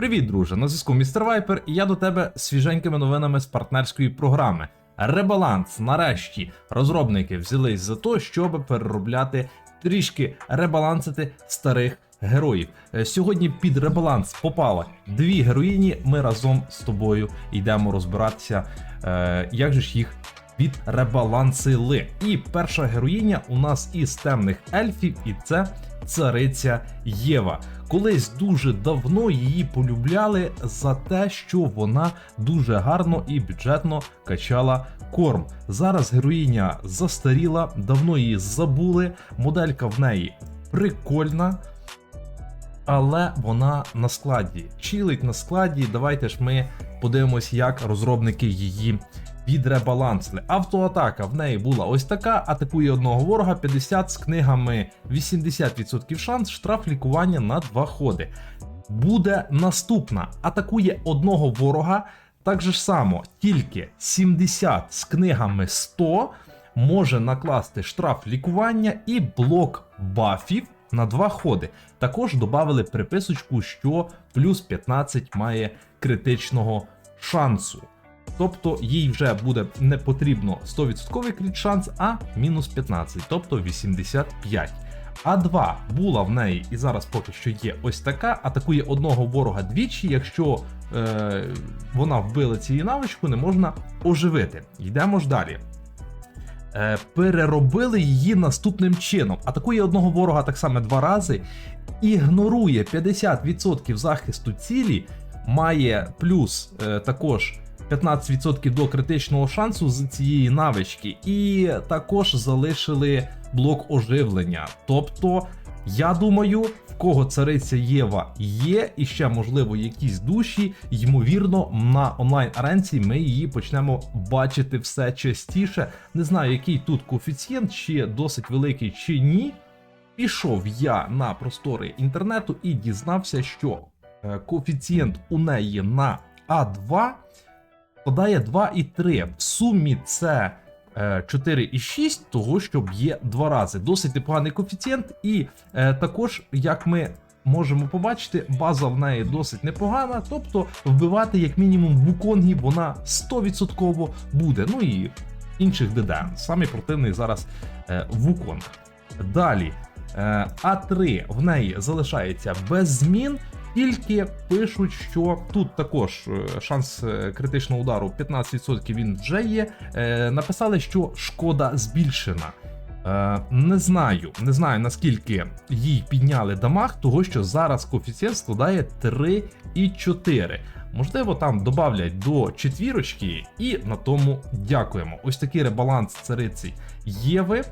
Привіт, друже! На зв'язку містер Вайпер, і я до тебе свіженькими новинами з партнерської програми. Ребаланс. Нарешті розробники взялись за те, щоб переробляти трішки ребалансити старих героїв. Е, Сьогодні під ребаланс попали дві героїні. Ми разом з тобою йдемо розбиратися, е, як же ж їх відребалансили. І перша героїня у нас із темних ельфів, і це цариця Єва. Колись дуже давно її полюбляли за те, що вона дуже гарно і бюджетно качала корм. Зараз героїня застаріла, давно її забули. Моделька в неї прикольна. Але вона на складі. Чилить на складі. Давайте ж ми подивимось, як розробники її відребалансили. Автоатака в неї була ось така: атакує одного ворога 50 з книгами 80% шанс, штраф лікування на 2 ходи. Буде наступна: атакує одного ворога. Так же само, тільки 70 з книгами 100 може накласти штраф лікування і блок бафів на два ходи. Також додали приписочку, що плюс 15 має критичного шансу. Тобто їй вже буде не потрібно 100% крит шанс, а мінус 15, тобто 85. А2 була в неї і зараз поки що є ось така. Атакує одного ворога двічі. Якщо е, вона вбила цією навичку, не можна оживити. Йдемо ж далі. Е, переробили її наступним чином. Атакує одного ворога так само два рази, ігнорує 50% захисту цілі, має плюс е, також 15% до критичного шансу з цієї навички, і також залишили блок оживлення. Тобто, я думаю, в кого цариця Єва є, і ще, можливо, якісь душі, ймовірно, на онлайн аренці ми її почнемо бачити все частіше. Не знаю, який тут коефіцієнт, чи досить великий, чи ні. Пішов я на простори інтернету і дізнався, що е, коефіцієнт у неї на А2 складає 2,3. В сумі це е, 4,6, того що б'є два рази. Досить непоганий коефіцієнт, і е, також, як ми можемо побачити, база в неї досить непогана. Тобто вбивати, як мінімум, вуконгі вона 100% буде. Ну і інших ДД. Самий противний зараз е, вуконг. Далі. Е, А3 в неї залишається без змін. Тільки пишуть, що тут також е, шанс е, критичного удару 15% він вже є. Е, написали, що шкода збільшена. Не знаю, не знаю наскільки їй підняли дамаг, того що зараз коефіцієнт складає 3,4. Можливо, там додавлять до четвірочки, і на тому дякуємо. Ось такий ребаланс цариці Єви.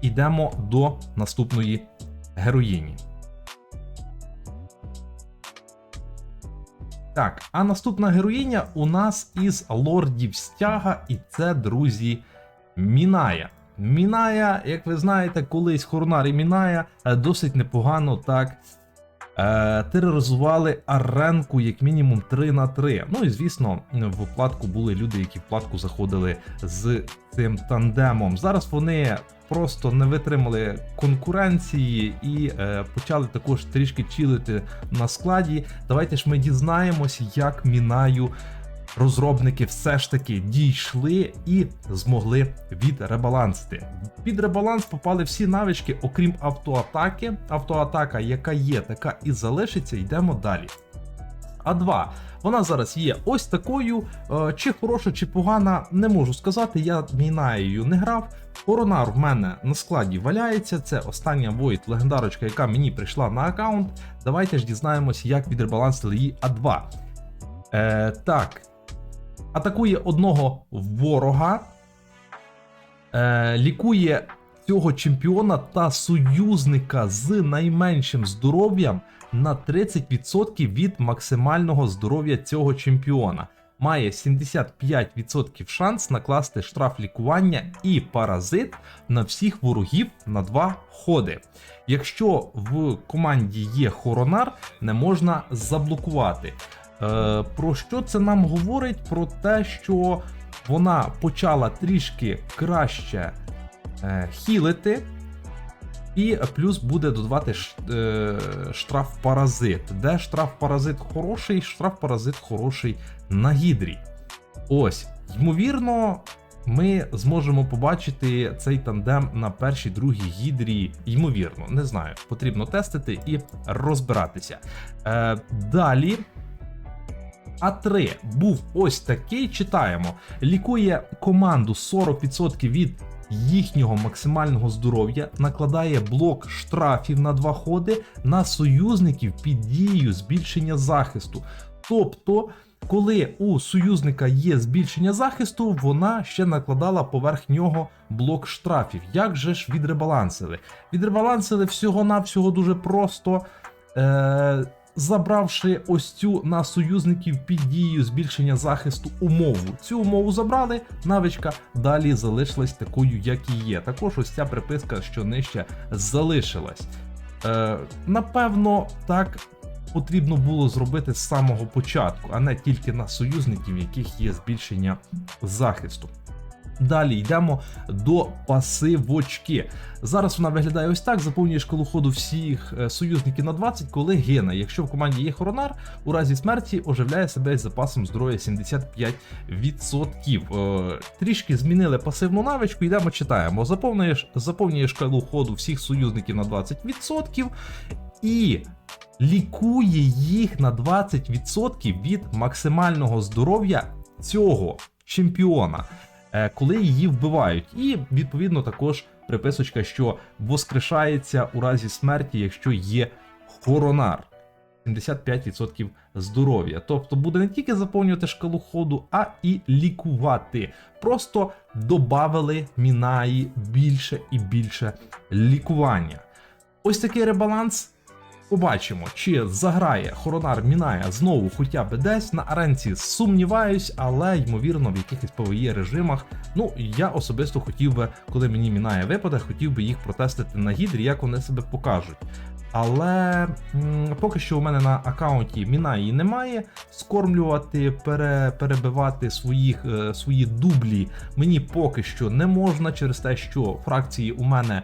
Ідемо до наступної героїні. Так, а наступна героїня у нас із лордів стяга, і це, друзі, Міная. Міная, як ви знаєте, колись Хорнар і Міная е, досить непогано так тероризували аренку, як мінімум 3 на 3. Ну і звісно, в платку були люди, які в платку заходили з цим тандемом. Зараз вони просто не витримали конкуренції і е, почали також трішки чилити на складі. Давайте ж ми дізнаємося, як мінаю. Розробники все ж таки дійшли і змогли відребалансити. Під ребаланс попали всі навички, окрім автоатаки. Автоатака, яка є, така і залишиться. Йдемо далі. А2. Вона зараз є ось такою. Е, Чи хороша, чи погана, не можу сказати. Я Мінаєю не грав. Коронар в мене на складі валяється. Це остання Void легендарочка, яка мені прийшла на аккаунт. Давайте ж дізнаємось, як відребалансили її А2. Е, Так. Атакує одного ворога. Е, Лікує цього чемпіона та союзника з найменшим здоров'ям на 30% від максимального здоров'я цього чемпіона. Має 75% шанс накласти штраф лікування і паразит на всіх ворогів на два ходи. Якщо в команді є хоронар, не можна заблокувати. Е, Про що це нам говорить? Про те, що вона почала трішки краще е, хілити. І плюс буде додавати е, штраф паразит. Де штраф паразит хороший, штраф паразит хороший на гідрі. Ось, ймовірно, ми зможемо побачити цей тандем на першій, другій гідрі. Ймовірно, не знаю. Потрібно тестити і розбиратися. Е, далі. А3 був ось такий. Читаємо. Лікує команду 40% від їхнього максимального здоров'я, накладає блок штрафів на два ходи на союзників під дією збільшення захисту. Тобто, коли у союзника є збільшення захисту, вона ще накладала поверх нього блок штрафів. Як же ж відребалансили? Відребалансили всього-навсього дуже просто. Е- Забравши ось цю на союзників під дією збільшення захисту умову. Цю умову забрали, навичка далі залишилась такою, як і є. Також ось ця приписка, що нижче залишилась. Е, напевно, так потрібно було зробити з самого початку, а не тільки на союзників, яких є збільшення захисту. Далі йдемо до пасивочки. Зараз вона виглядає ось так: заповнює шкалу ходу всіх е, союзників на 20, коли гине. Якщо в команді є хоронар, у разі смерті оживляє себе з запасом здоров'я 75%. Е, Трішки змінили пасивну навичку, йдемо читаємо. Заповнюєш, заповнює шкалу ходу всіх союзників на 20% і лікує їх на 20% від максимального здоров'я цього чемпіона, коли її вбивають. І відповідно також приписочка, що воскрешається у разі смерті, якщо є хоронар. 75% здоров'я. Тобто буде не тільки заповнювати шкалу ходу, а і лікувати. Просто додавали Мінаї більше і більше лікування. Ось такий ребаланс. Побачимо, чи заграє Хоронар Міная знову хоча б десь на аренці. Сумніваюсь, але ймовірно в якихось PvE режимах. Ну я особисто хотів би, коли мені Міная випаде, хотів би їх протестити на гідрі, як вони себе покажуть. Але м, поки що у мене на аккаунті Мінаї немає. Скормлювати, пере, перебивати своїх, е, свої дублі мені поки що не можна через те, що фракції у мене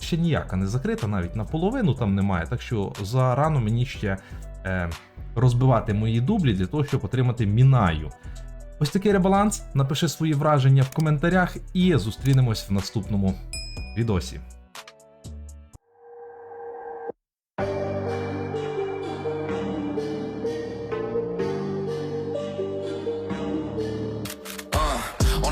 ще ніяка не закрита, навіть наполовину там немає. Так що зарано мені ще е, розбивати мої дублі для того, щоб отримати мінаю. Ось такий ребаланс. Напиши свої враження в коментарях і зустрінемось в наступному відосі.